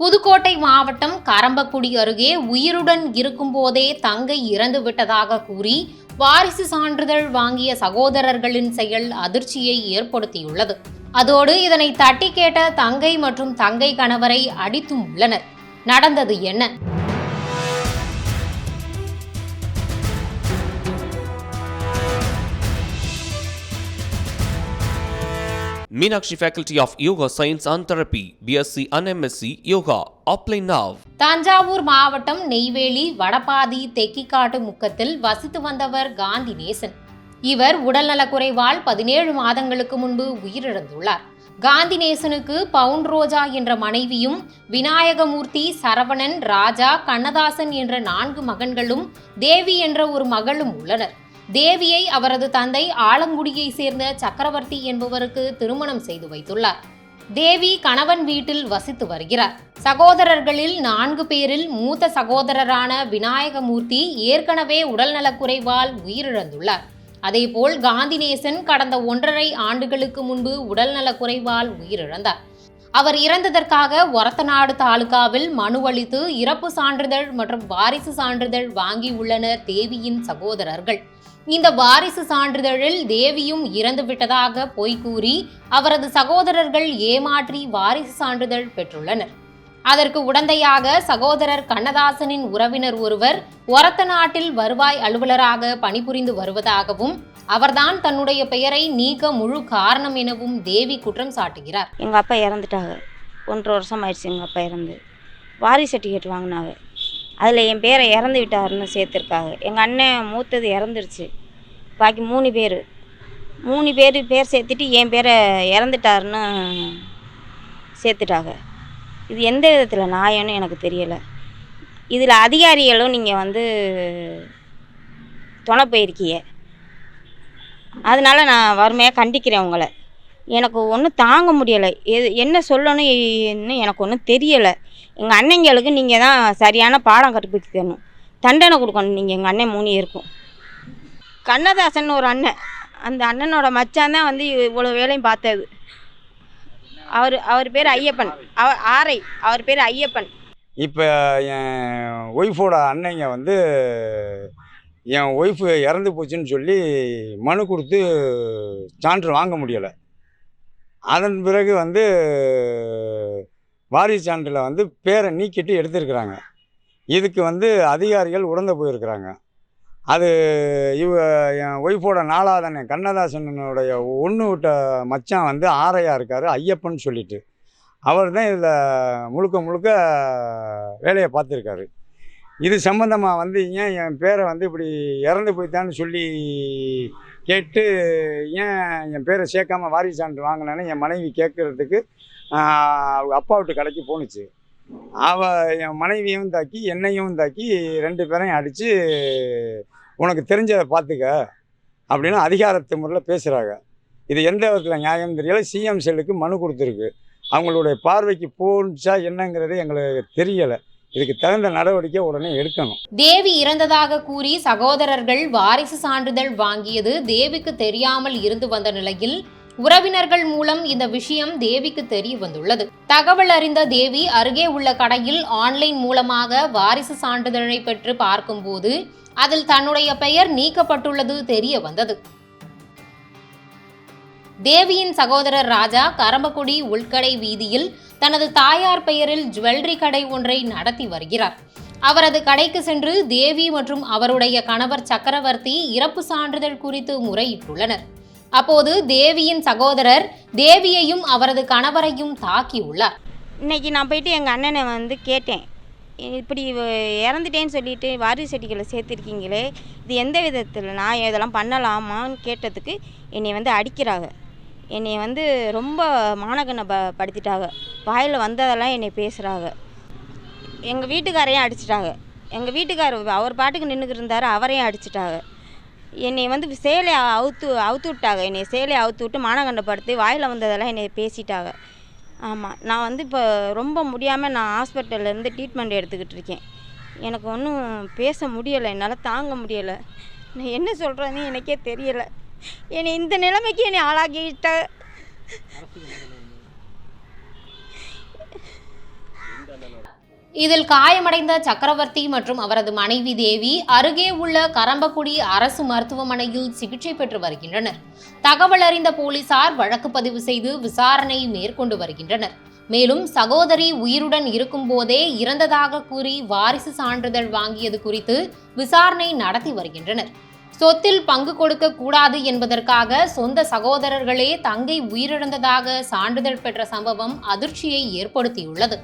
புதுக்கோட்டை மாவட்டம் கரம்பக்குடி அருகே உயிருடன் இருக்கும்போதே தங்கை இறந்து விட்டதாக கூறி வாரிசு சான்றிதழ் வாங்கிய சகோதரர்களின் செயல் அதிர்ச்சியை ஏற்படுத்தியுள்ளது. அதோடு இதனை தட்டி கேட்ட தங்கை மற்றும் தங்கை கணவரை அடித்தும் உள்ளனர். நடந்தது என்ன? Meenakshi faculty of yoga science and therapy BSc and MSc yoga Apply now. Thanjavur மாவட்டம் நெய்வேலி வடபாதி தெக்கிக்காட்டு முக்கத்தில் வசித்து வந்தவர் காந்தி நேசன் இவர் உடல்நலக்குறைவால் பதினேழு மாதங்களுக்கு முன்பு உயிரிழந்துள்ளார். காந்தி நேசனுக்கு பவுன் ரோஜா என்ற மனைவியும் விநாயகமூர்த்தி சரவணன் ராஜா கண்ணதாசன் என்ற நான்கு மகன்களும் தேவி என்ற ஒரு மகளும் உள்ளனர். தேவியை அவரது தந்தை ஆலங்குடியை சேர்ந்த சக்கரவர்த்தி என்பவருக்கு திருமணம் செய்து வைத்துள்ளார். தேவி கணவன் வீட்டில் வசித்து வருகிறார். சகோதரர்களில் நான்கு பேரில் மூத்த சகோதரரான விநாயகமூர்த்தி ஏற்கனவே உடல்நலக்குறைவால் உயிரிழந்துள்ளார். அதேபோல் காந்திநேசன் கடந்த ஒன்றரை ஆண்டுகளுக்கு முன்பு உடல்நலக்குறைவால் உயிரிழந்தார். அவர் இறந்ததற்காக ஒரத்தநாடு தாலுகாவில் மனு அளித்து இறப்பு சான்றிதழ் மற்றும் வாரிசு சான்றிதழ் வாங்கியுள்ளனர் தேவியின் சகோதரர்கள். இந்த வாரிசு சான்றிதழில் தேவியும் இறந்துவிட்டதாக பொய் கூறி அவரது சகோதரர்கள் ஏமாற்றி வாரிசு சான்றிதழ் பெற்றுள்ளனர். அதற்கு உடந்தையாக சகோதரர் கண்ணதாசனின் உறவினர் ஒருவர் ஒரத்த நாட்டில் வருவாய் அலுவலராக பணிபுரிந்து வருவதாகவும் அவர்தான் தன்னுடைய பெயரை நீக்க முழு காரணம் எனவும் தேவி குற்றம் சாட்டுகிறார். எங்கள் அப்பா இறந்துட்டாங்க. ஒன்றரை வருஷம் ஆயிடுச்சு எங்கள் அப்பா இறந்து. வாரிசு சர்டிஃபிகேட் வாங்கினாங்க. அதில் என் பேரை இறந்து விட்டாருன்னு சேர்த்துருக்காங்க. எங்கள் அண்ணன் மூத்தது இறந்துருச்சு. பாக்கி மூணு பேர். மூணு பேர் பேர் சேர்த்துட்டு என் பேரை இறந்துட்டாருன்னு சேர்த்துட்டாங்க. இது எந்த விதத்தில் நியாயம்னு எனக்கு தெரியலை. இதில் அதிகாரிகளும் நீங்கள் வந்து துணை போயிருக்கீங்க. அதனால நான் வறுமையாக கண்டிக்கிறேன் உங்களை. எனக்கு ஒன்றும் தாங்க முடியலை. எது என்ன சொல்லணும் எனக்கு ஒன்றும் தெரியலை. எங்கள் அண்ணங்களுக்கு நீங்கள் தான் சரியான பாடம் கற்பிக்கணும். தண்டனை கொடுக்கணும். நீங்கள் எங்கள் அண்ணன் மூணு இருக்கும் கண்ணதாசன் ஒரு அண்ணன். அந்த அண்ணனோட மச்சான் தான் வந்து இவ்வளோ வேலையும் பார்த்தது. அவர் அவர் பேர் ஐயப்பன். அவர் ஆரை. அவர் பேர் ஐயப்பன். இப்போ என் ஒய்ஃபோட அண்ணங்க வந்து என் ஒய்ஃபு இறந்து போச்சுன்னு சொல்லி மனு கொடுத்து சான்று வாங்க முடியலை. அதன் பிறகு வந்து வாரிசு சான்றில் வந்து பேரை நீக்கிட்டு எடுத்திருக்கிறாங்க. இதுக்கு வந்து அதிகாரிகள் உடந்த போயிருக்கிறாங்க. அது இவ என் ஒய்ஃபோட நாலாதன் அண்ணன் கண்ணதாசனுடைய ஒன்று விட்ட மச்சான் வந்து ஆரையாக இருக்கார் ஐயப்பன் சொல்லிட்டு. அவர் தான் இதில் முழுக்க முழுக்க வேலையை பார்த்துருக்காரு. இது சம்மந்தமாக வந்து ஏன் என் பேரை வந்து இப்படி இறந்து போய்த்தான்னு சொல்லி கேட்டு ஏன் என் பேரை சேர்க்காம வாரிசு சான்று வாங்கினேன்னு என் மனைவி கேட்குறதுக்கு அவங்க அப்பா விட்டு கடைக்கு போணுச்சு. அவள் என் மனைவியும் தாக்கி என்னையும் தாக்கி ரெண்டு பேரையும் அடித்து உனக்கு தெரிஞ்சதை பார்த்துக்க அப்படின்னு அதிகாரத்து முறையில் பேசுகிறாங்க இது எந்த விதத்தில் நியாயம் தெரியல. சிஎம் செல்லுக்கு மனு கொடுத்துருக்கு. அவங்களுடைய பார்வைக்கு போச்சா என்னங்கிறது எங்களுக்கு தெரியலை. இதுக்கு தகுந்த நடவடிக்கை உடனே எடுக்கணும். தேவி இறந்ததாக கூறி சகோதரர்கள் வாரிசு சான்றிதழ் வாங்கியது தேவிக்கு தெரியாமல் இருந்து வந்த நிலையில் உறவினர்கள் மூலம் இந்த விஷயம் தேவிக்கு தெரிய வந்துள்ளது. தகவல் அறிந்த தேவி அருகே உள்ள கடையில் ஆன்லைன் மூலமாக வாரிசு சான்றிதழை பெற்று பார்க்கும்போது அதில் தன்னுடைய பெயர் நீக்கப்பட்டுள்ளது தெரிய வந்தது. தேவியின் சகோதரர் ராஜா கரம்பக்குடி உள்கடை வீதியில் தனது தாயார் பெயரில் ஜுவல்லரி கடை ஒன்றை நடத்தி வருகிறார். அவரது கடைக்கு சென்று தேவி மற்றும் அவருடைய கணவர் சக்கரவர்த்தி இறப்பு சான்றிதழ் குறித்து முறையிட்டுள்ளனர். அப்போது தேவியின் சகோதரர் தேவியையும் அவரது கணவரையும் தாக்கியுள்ளார் இன்னைக்கு நான் போயிட்டு எங்கள் அண்ணனை வந்து கேட்டேன். இப்படி இறந்துட்டேன்னு சொல்லிட்டு வாரிசு செடிகளை சேர்த்துருக்கீங்களே இது எந்த விதத்தில் நான் இதெல்லாம் பண்ணலாமான்னு கேட்டதுக்கு என்னை வந்து அடிக்கிறாங்க. என்னை வந்து ரொம்ப மானகனை ப படுத்திட்டாங்க. வாயில் வந்ததெல்லாம் என்னை பேசுகிறாங்க எங்கள் வீட்டுக்காரையும் அடிச்சிட்டாங்க. எங்கள் வீட்டுக்காரர் அவர் பாட்டுக்கு நின்றுக்கிட்டு இருந்தார் அவரையும் அடிச்சிட்டாங்க. என்னை வந்து சேலையை அவுத்து அவுத்து விட்டாங்க. என்னை சேலையை அவுத்து விட்டு மானகண்டப்படுத்தி வாயில் வந்ததெல்லாம் என்னை பேசிட்டாங்க. ஆமாம் நான் வந்து இப்போ ரொம்ப முடியாமல் நான் ஹாஸ்பிட்டல்லேருந்து ட்ரீட்மெண்ட் எடுத்துக்கிட்டு இருக்கேன். எனக்கு ஒன்றும் பேச முடியலை. என்னால் தாங்க முடியலை. நான் என்ன சொல்கிறேன்னு எனக்கே தெரியலை. என்னை இந்த நிலைமைக்கு என்னை ஆளாகிவிட்ட இதில் காயமடைந்த சக்கரவர்த்தி மற்றும் அவரது மனைவி தேவி அருகே உள்ள கரம்பக்குடி அரசு மருத்துவமனையில் சிகிச்சை பெற்று வருகின்றனர். தகவல் அறிந்த போலீசார் வழக்கு பதிவு செய்து விசாரணை மேற்கொண்டு வருகின்றனர். மேலும் சகோதரி உயிருடன் இருக்கும்போதே இறந்ததாக கூறி வாரிசு சான்றிதழ் வாங்கியது குறித்து விசாரணை நடத்தி வருகின்றனர். சொத்தில் பங்கு கொடுக்க கூடாது என்பதற்காக சொந்த சகோதரர்களே தங்கை உயிரிழந்ததாக சான்றிதழ் பெற்ற சம்பவம் அதிர்ச்சியை ஏற்படுத்தியுள்ளது.